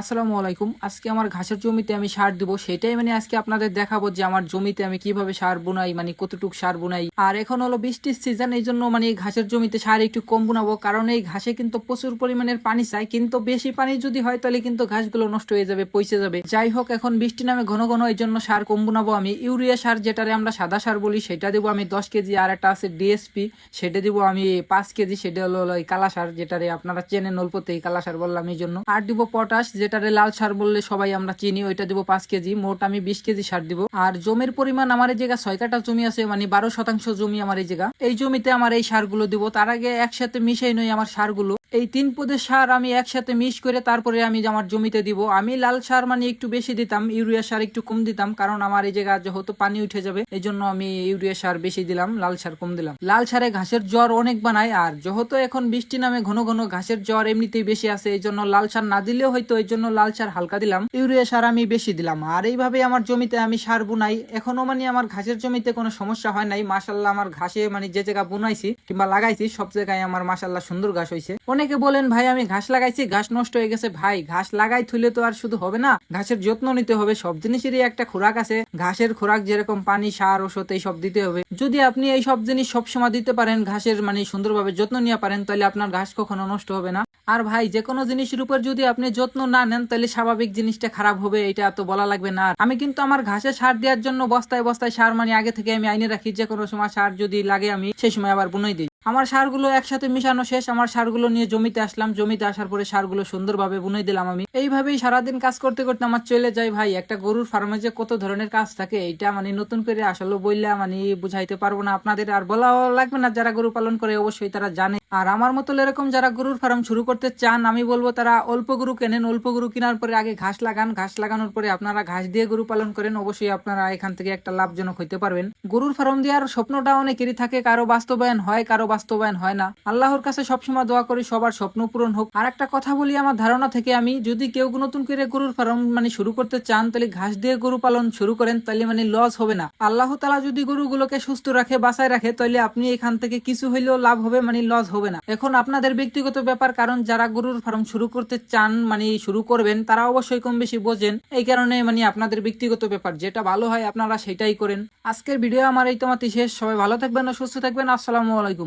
আসসালামু আলাইকুম। আজকে আমার ঘাসের জমিতে আমি সার দিব, সেটাই মানে আজকে আপনাদের দেখাবো যে আমার জমিতে আমি কীভাবে সার বুনাই মানে কতটুক সার বুনাই। আর এখন হলো বৃষ্টির সিজন এই জন্য মানে ঘাসের জমিতে সার একটু কম বুনাবো, কারণ এই ঘাসে কিন্তু প্রচুর পরিমাণের পানি চাই। কিন্তু বেশি পানি যদি হয়, তাহলে কিন্তু ঘাসগুলো নষ্ট হয়ে যাবে, পচে যাবে। যাই হোক, এখন বৃষ্টি নামে ঘন ঘন এই জন্য সার কম বুনাবো আমি। ইউরিয়া সার যেটারে আমরা সাদা সার বলি, সেটা দেবো আমি দশ কেজি, আর একটা আছে ডিএসপি সেটা দিব আমি পাঁচ কেজি, সেটা হলো কালা সার যেটারে আপনারা চেনেন অল্পতেই কালা সার বললাম এই জন্য। আর দিব পটাশ যেটারে লাল সার বললে সবাই আমরা চিনি, ওইটা দিব পাঁচ কেজি, মোট আমি বিশ কেজি সার দিব। আর জমির পরিমাণ আমার এই জায়গা ছয় কাটা জমি আছে মানে বারো শতাংশ জমি আমার এই জায়গা। এই জমিতে আমার এই সারগুলো দিব। তার আগে একসাথে মিশাই নই আমার সারগুলো। এই তিন পদের সার আমি একসাথে মিশ করে তারপরে আমি আমার জমিতে দিব। আমি লাল সার মানে একটু বেশি দিতাম, ইউরিয়া সার একটু কম দিতাম, কারণ আমার এই জায়গা যেহেতু পানি উঠে যাবে এই জন্য আমি ইউরিয়া সার বেশি দিলাম, লাল সার কম দিলাম। লাল সারে ঘাসের জ্বর অনেক বানায়, আর যেহেতু এখন বৃষ্টি নামে ঘন ঘন ঘাসের জ্বর এমনিতেই বেশি আছে এই জন্য লাল সার না দিলেও হয়তো এই জন্য লাল সার হালকা দিলাম। ইউরিয়া সার আমি বেশি দিলাম, আর এইভাবে আমার জমিতে আমি সার বুনাই। এখনও মানে আমার ঘাসের জমিতে কোনো সমস্যা হয় নাই মাসাল্লাহ আমার ঘাসে মানে যে জায়গা বুনাইছি কিংবা লাগাইছি, সব জায়গায় আমার মাসাল্লাহ সুন্দর ঘাস হয়েছে অনেকে বলেন, ভাই, আমি ঘাস লাগাইছি, ঘাস নষ্ট হয়ে গেছে। ভাই, ঘাস লাগাই থুলে তো আর শুধু হবে না, ঘাসের যত্ন নিতে হবে, সব জিনিসেরই একটা খোরাক আছে। ঘাসের খোরাক যেরকম পানি, সার ওষুধ এই সব দিতে হবে। যদি আপনি এই সব জিনিস সবসময় দিতে পারেন, ঘাসের মানে সুন্দরভাবে যত্ন নিয়ে পারেন তাহলে আপনার ঘাস কখনো নষ্ট হবে না। আর ভাই যে কোনো জিনিসের উপর যদি আপনি যত্ন না নেন তাহলে স্বাভাবিক জিনিসটা খারাপ হবে, এটা তো বলা লাগবে না। আমি কিন্তু আমার ঘাসে সার দেওয়ার জন্য বস্তায় বস্তায় সার মানে আগে থেকে আমি আইনে রাখি যে কোনো সময় সার যদি লাগে আমি, সেই সময় আবার বুনই দিই। আমার সারগুলো একসাথে মিশানো শেষ, আমার সারগুলো নিয়ে জমিতে আসলাম। জমিতে আসার পরে সারগুলো সুন্দরভাবে বুনে দিলাম আমি। এইভাবেই সারাদিন কাজ করতে করতে আমার চলে যায়, ভাই। একটা গরুর ফার্মে যে কত ধরনের কাজ থাকে এটা মানে নতুন করে আসলে বললে মানে বুঝাইতে পারব না আপনাদের। আর বলা লাগবে না, যারা গরু পালন করে, অবশ্যই তারা জানে। আর আমার মতো এরকম যারা গরুর ফার্ম শুরু করতে চান, আমি বলব তারা অল্প গরু কেনেন, অল্প গরু কেনার পরে আগে ঘাস লাগান। ঘাস লাগানোর পরে আপনারা ঘাস দিয়ে গরু পালন করেন, অবশ্যই আপনারা এখান থেকে একটা লাভজনক হইতে পারবেন। গরুর ফার্ম দেওয়ার স্বপ্নটা অনেকেরই থাকে, কারও বাস্তবায়ন হয়, কারও বাস্তবায়ন হয় না। আল্লাহর কাছে সবসময় দোয়া করি, সবার স্বপ্ন পূরণ হোক। আর একটা কথা বলি আমার ধারণা থেকে আমি, যদি কেউ নতুন করে গরুর ফার্ম মানে শুরু করতে চান, তাহলে ঘাস দিয়ে গরু পালন শুরু করেন, তাহলে মানে লস হবে না। আল্লাহ তালা যদি গরুগুলোকে সুস্থ রাখে, বাঁচায় রাখে, তাহলে আপনি এখান থেকে কিছু হইলেও লাভ হবে মানে লস হবে না। এখন আপনাদের ব্যক্তিগত ব্যাপার, কারণ যারা গরুর ফার্ম শুরু করতে চান মানে শুরু করবেন, তারা অবশ্যই কম বেশি বোঝেন। এই কারণে মানে আপনাদের ব্যক্তিগত ব্যাপার, যেটা ভালো হয় আপনারা সেটাই করেন। আজকের ভিডিও আমার এই তোমাতে শেষ। সবাই ভালো থাকবেন, সুস্থ থাকবেন। আসসালামু আলাইকুম।